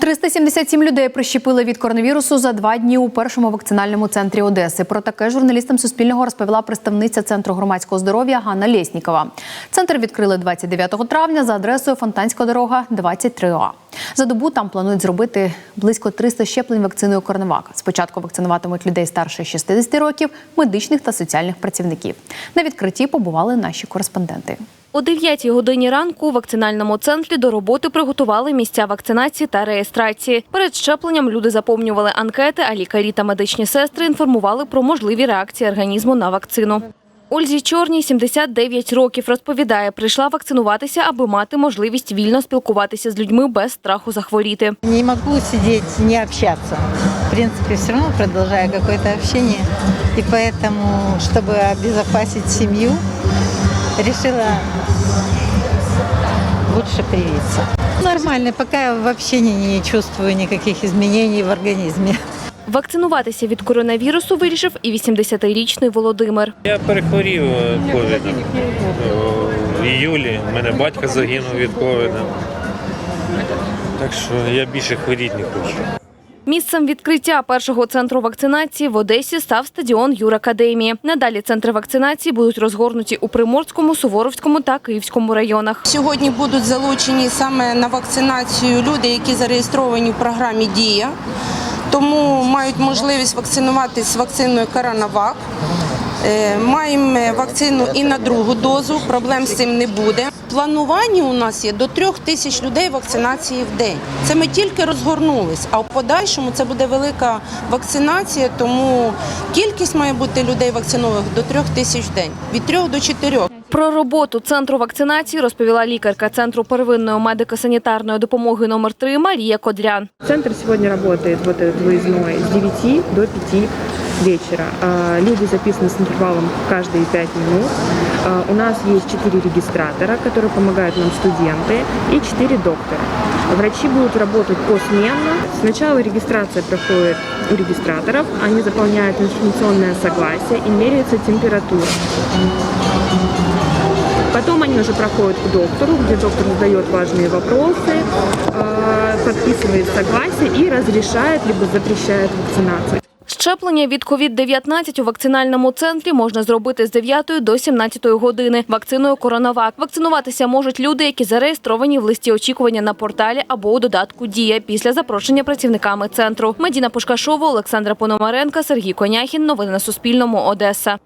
377 людей прищепили від коронавірусу за два дні у першому вакцинальному центрі Одеси. Про таке журналістам Суспільного розповіла представниця Центру громадського здоров'я Ганна Лєснікова. Центр відкрили 29 травня за адресою Фонтанська дорога, 23А. За добу там планують зробити близько 300 щеплень вакциною Коронавак. Спочатку вакцинуватимуть людей старше 60 років, медичних та соціальних працівників. На відкритті побували наші кореспонденти. О 9 годині ранку у вакцинальному центрі до роботи приготували місця вакцинації та реєстрації. Перед щепленням люди заповнювали анкети, а лікарі та медичні сестри інформували про можливі реакції організму на вакцину. Ользі Чорній 79 років розповідає, прийшла вакцинуватися, аби мати можливість вільно спілкуватися з людьми без страху захворіти. Не могу сидеть, не общаться. В принципе, все равно продолжаю какое-то общение. И поэтому, чтобы обезопасить семью, решила лучше привиться. Нормально, пока я в общении не чувствую никаких изменений в организме. Вакцинуватися від коронавірусу вирішив і 80-річний Володимир. Я перехворів е, ковідом в іюлі. У мене батько загинув від ковіда. Так що я більше хворіти не хочу. Місцем відкриття першого центру вакцинації в Одесі став стадіон Юракадемії. Надалі центри вакцинації будуть розгорнуті у Приморському, Суворовському та Київському районах. Сьогодні будуть залучені саме на вакцинацію люди, які зареєстровані в програмі Дія, тому мають можливість вакцинуватись вакциною Коронавак. Е, Маємо вакцину і на другу дозу, проблем з цим не буде. В плануванні у нас є до трьох тисяч людей вакцинації в день. Це ми тільки розгорнулись, а в подальшому це буде велика вакцинація, тому кількість має бути людей вакцинованих до трьох тисяч в день, від трьох до чотирьох. Про роботу центру вакцинації розповіла лікарка центру первинної медико-санітарної допомоги номер 3 Марія Кодрян. Центр сегодня работает, вот этот выездной, 9 до 5 вечера. А, Люди записаны с интервалом каждые 5 минут. А, У нас есть 4 регистратора, которые помогают нам студенты, и 4 доктора. Врачи будут работать посменно. Сначала регистрация проходит у регистраторов, они заполняют информационное согласие и меряется температура. Потом они уже проходят к доктору, где доктор задает важные вопросы, э, подписывает согласие и разрешает либо запрещает вакцинацию. Щеплення від COVID-19 у вакцинальному центрі можна зробити з 9 до 17 години вакциною Коронавак. Вакцинуватися можуть люди, які зареєстровані в листі очікування на порталі або у додатку Дія після запрошення працівниками центру. Медіна Пушкашова, Олександра Пономаренка, Сергій Коняхін. Новини на Суспільному. Одеса.